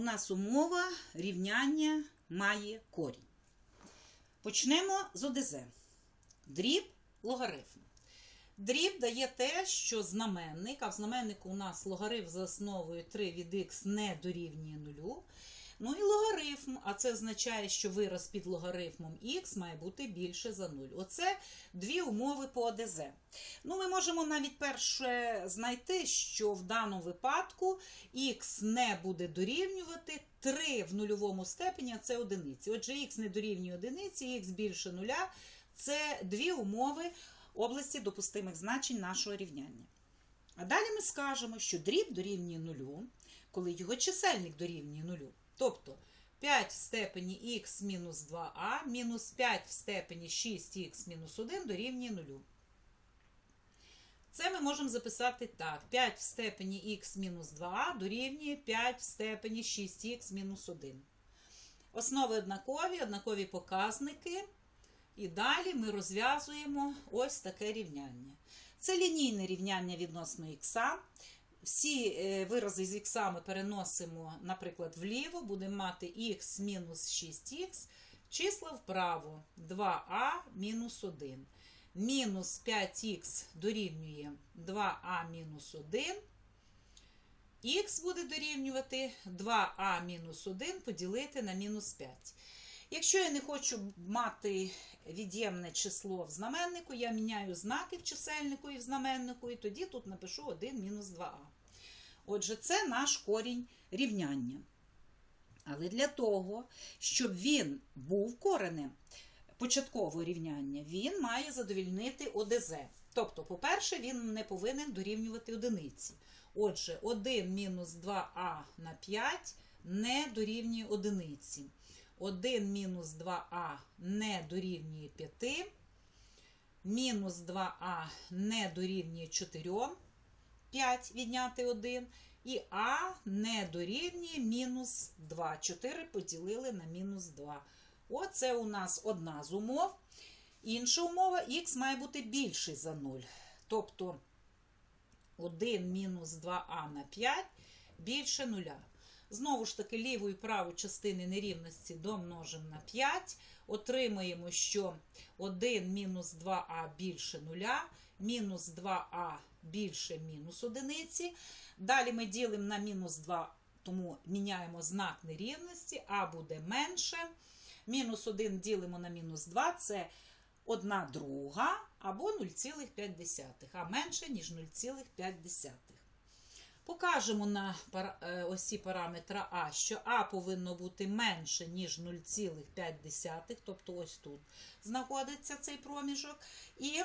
у нас умова рівняння має корінь. Почнемо з ОДЗ. Дріб логарифм. Дріб дає те, що знаменник, а в знаменнику у нас логарифм за основою 3 від х не дорівнює нулю. Ну і логарифм, а це означає, що вираз під логарифмом х має бути більше за 0. Оце дві умови по ОДЗ. Ну, ми можемо навіть перше знайти, що в даному випадку х не буде дорівнювати 3 в нульовому степені, а це одиниці. Отже, х не дорівнює одиниці, х більше нуля. Це дві умови області допустимих значень нашого рівняння. А далі ми скажемо, що дріб дорівнює нулю, коли його чисельник дорівнює нулю. Тобто 5 в степені х мінус 2а мінус 5 в степені 6х мінус 1 дорівнює нулю. Це ми можемо записати так. 5 в степені х мінус 2а дорівнює 5 в степені 6х мінус 1. Основи однакові, однакові показники. І далі ми розв'язуємо ось таке рівняння. Це лінійне рівняння відносно х. Всі е, вирази з х ми переносимо, наприклад, вліво, будемо мати х мінус 6х, числа вправо 2а мінус 1. Мінус 5х дорівнює 2а мінус 1. Х буде дорівнювати 2а мінус 1 поділити на мінус 5. Якщо я не хочу мати від'ємне число в знаменнику, я міняю знаки в чисельнику і в знаменнику, і тоді тут напишу 1 мінус 2а. Отже, це наш корінь рівняння. Але для того, щоб він був коренем початкового рівняння, він має задовільнити ОДЗ. Тобто, по-перше, він не повинен дорівнювати одиниці. Отже, 1 мінус 2а на 5 не дорівнює одиниці. 1 мінус 2а не дорівнює 5, мінус 2а не дорівнює 4, 5 відняти 1, і а не дорівнює мінус 2. 4 поділили на мінус 2. Оце у нас одна з умов. Інша умова х має бути більший за 0. Тобто 1 мінус 2а на 5 більше 0. Знову ж таки, ліву і праву частини нерівності домножимо на 5. Отримаємо, що 1 мінус 2а більше 0, мінус 2а більше мінус одиниці. Далі ми ділимо на мінус 2, тому міняємо знак нерівності, а буде менше. Мінус 1 ділимо на мінус 2, це 1 друга або 0,5, а менше, ніж 0,5. Покажемо на осі параметра А, що А повинно бути менше, ніж 0,5, тобто ось тут знаходиться цей проміжок, і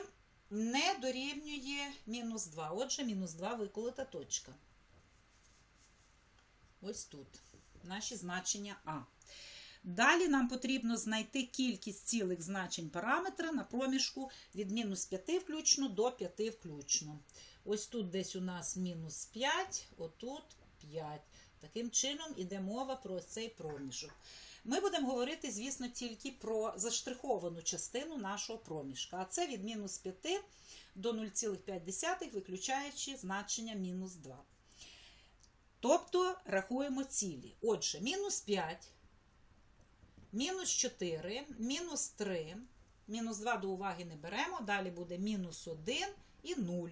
не дорівнює мінус 2. Отже, мінус 2 виколота точка. Ось тут наші значення А. Далі нам потрібно знайти кількість цілих значень параметра на проміжку від мінус 5 включно до 5 включно. Ось тут десь у нас мінус 5, отут 5. Таким чином іде мова про цей проміжок. Ми будемо говорити, звісно, тільки про заштриховану частину нашого проміжка. А це від мінус 5 до 0,5, виключаючи значення мінус 2. Тобто рахуємо цілі. Отже, мінус 5, мінус 4, мінус 3, мінус 2 до уваги не беремо, далі буде мінус 1 і 0.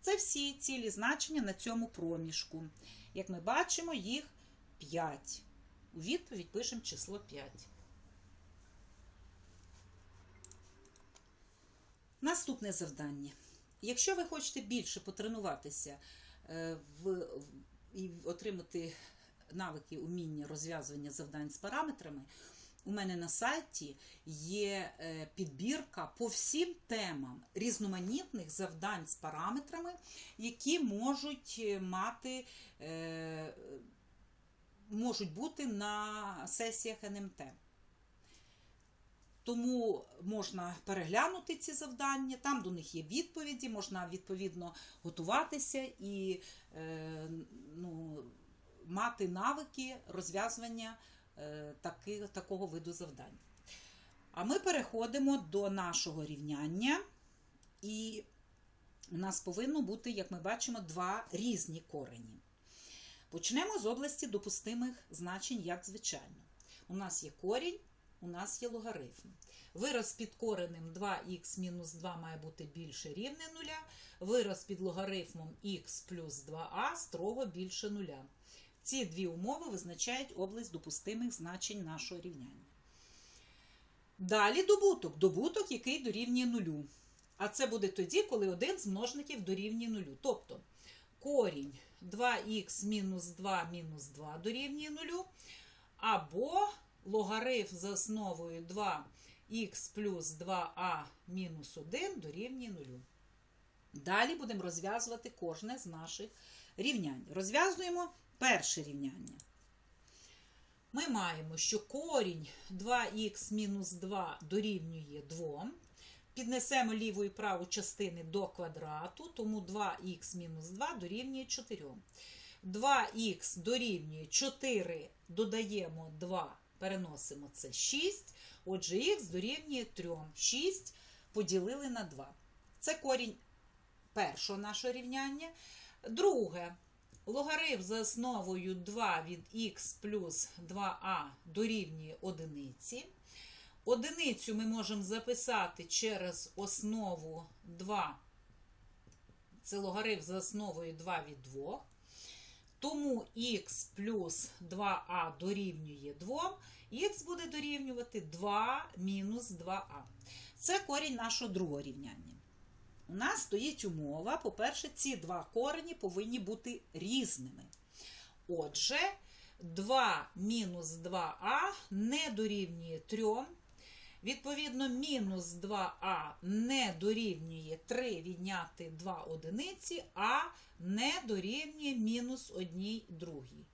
Це всі цілі значення на цьому проміжку. Як ми бачимо, їх 5. У відповідь пишемо число 5. Наступне завдання. Якщо ви хочете більше потренуватися е, в, і отримати навики уміння розв'язування завдань з параметрами, у мене на сайті є е, підбірка по всім темам різноманітних завдань з параметрами, які можуть е, мати, можуть бути на сесіях НМТ. Тому можна переглянути ці завдання, там до них є відповіді, можна відповідно готуватися і е, ну, мати навики розв'язування е, таки, такого виду завдань. А ми переходимо до нашого рівняння, і у нас повинно бути, як ми бачимо, два різні корені. Почнемо з області допустимих значень, як звичайно. У нас є корінь, у нас є логарифм. Вираз під коренем 2х мінус 2 має бути більше рівне нуля. Вираз під логарифмом х плюс 2а строго більше нуля. Ці дві умови визначають область допустимих значень нашого рівняння. Далі добуток. Добуток, який дорівнює нулю. А це буде тоді, коли один з множників дорівнює нулю. Тобто корінь 2х мінус 2 мінус 2 дорівнює нулю. Або логарифм за основою 2х плюс 2а мінус 1 дорівнює нулю. Далі будемо розв'язувати кожне з наших рівнянь. Розв'язуємо перше рівняння. Ми маємо, що корінь 2х мінус 2 дорівнює 2. Піднесемо ліву і праву частини до квадрату, тому 2х мінус 2 дорівнює 4. 2х дорівнює 4, додаємо 2, переносимо це 6. Отже, х дорівнює 3. 6 поділили на 2. Це корінь першого нашого рівняння. Друге. Логарифм за основою 2 від х плюс 2а дорівнює одиниці. Одиницю ми можемо записати через основу 2. Це логарифм за основою 2 від 2. Тому х плюс 2а дорівнює 2, х буде дорівнювати 2 мінус 2а. Це корінь нашого другого рівняння. У нас стоїть умова, по-перше, ці два корені повинні бути різними. Отже, 2 мінус 2а не дорівнює 3. Відповідно, мінус 2а не дорівнює 3 відняти 2 одиниці, а не дорівнює мінус 1 другій.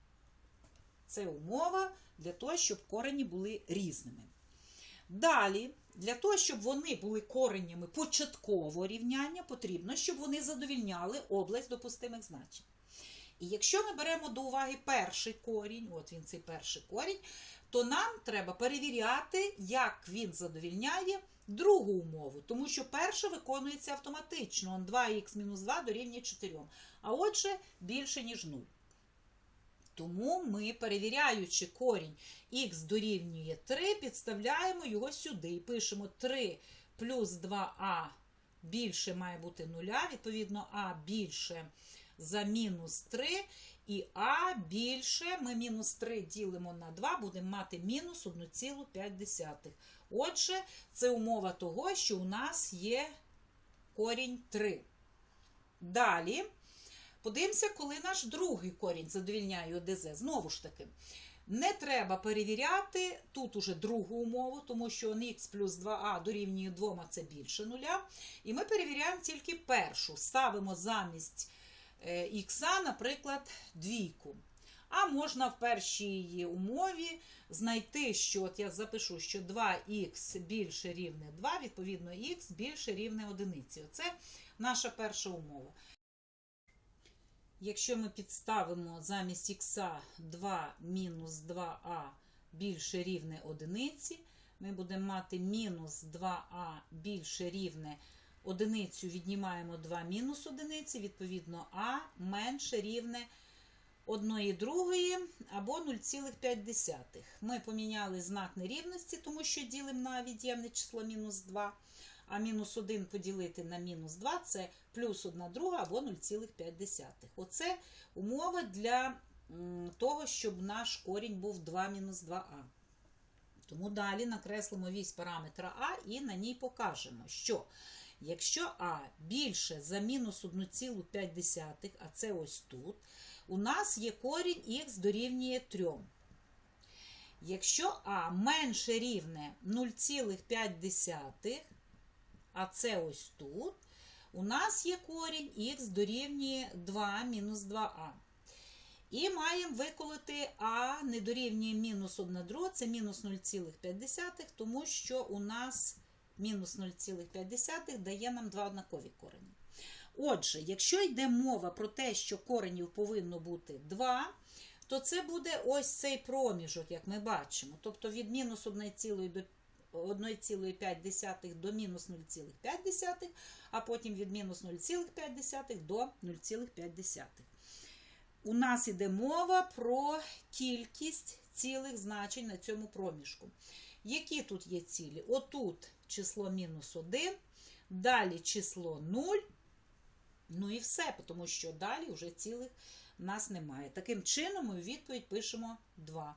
Це умова для того, щоб корені були різними. Далі, для того, щоб вони були коренями початкового рівняння, потрібно, щоб вони задовільняли область допустимих значень. І якщо ми беремо до уваги перший корінь, от він цей перший корінь, то нам треба перевіряти, як він задовільняє другу умову, тому що перша виконується автоматично. 2х-2 дорівнює 4. А отже, більше, ніж 0. Тому ми, перевіряючи корінь х дорівнює 3, підставляємо його сюди і пишемо 3 плюс 2а більше має бути 0, відповідно, а більше за мінус 3, і а більше ми мінус 3 ділимо на 2, будемо мати мінус 1,5. Отже, це умова того, що у нас є корінь 3. Далі. Подивимося, коли наш другий корінь задовільняє ОДЗ. Знову ж таки, не треба перевіряти тут уже другу умову, тому що х плюс 2а дорівнює 2, це більше нуля. І ми перевіряємо тільки першу. Ставимо замість х, наприклад, двійку. А можна в першій умові знайти, що от я запишу, що 2х більше рівне 2, відповідно, х більше рівне одиниці. Оце наша перша умова. Якщо ми підставимо замість х 2 мінус 2а більше рівне одиниці, ми будемо мати мінус 2а більше рівне одиницю, віднімаємо 2 мінус одиниці, відповідно, а менше рівне 1 другої або 0,5. Ми поміняли знак нерівності, тому що ділимо на від'ємне число мінус 2. А мінус 1 поділити на мінус 2 це плюс 1 друга або 0,5. Оце умова для того, щоб наш корінь був 2 мінус 2а. Тому далі накреслимо вісь параметра А і на ній покажемо, що якщо А більше за мінус 1,5, а це ось тут, у нас є корінь х дорівнює 3. Якщо А менше рівне 0,5, а це ось тут, у нас є корінь х дорівнює 2 мінус 2а. І маємо виколити А не дорівнює мінус 1 друга, це мінус 0,5, тому що у нас мінус 0,5 дає нам два однакові корені. Отже, якщо йде мова про те, що коренів повинно бути 2, то це буде ось цей проміжок, як ми бачимо. Тобто від мінус 1,5 до 1,5 до мінус 0,5, а потім від мінус 0,5 до 0,5. у нас іде мова про кількість цілих значень на цьому проміжку. Які тут є цілі? Отут число мінус 1, далі число 0, ну і все, тому що далі вже цілих нас немає. Таким чином ми у відповідь пишемо 2.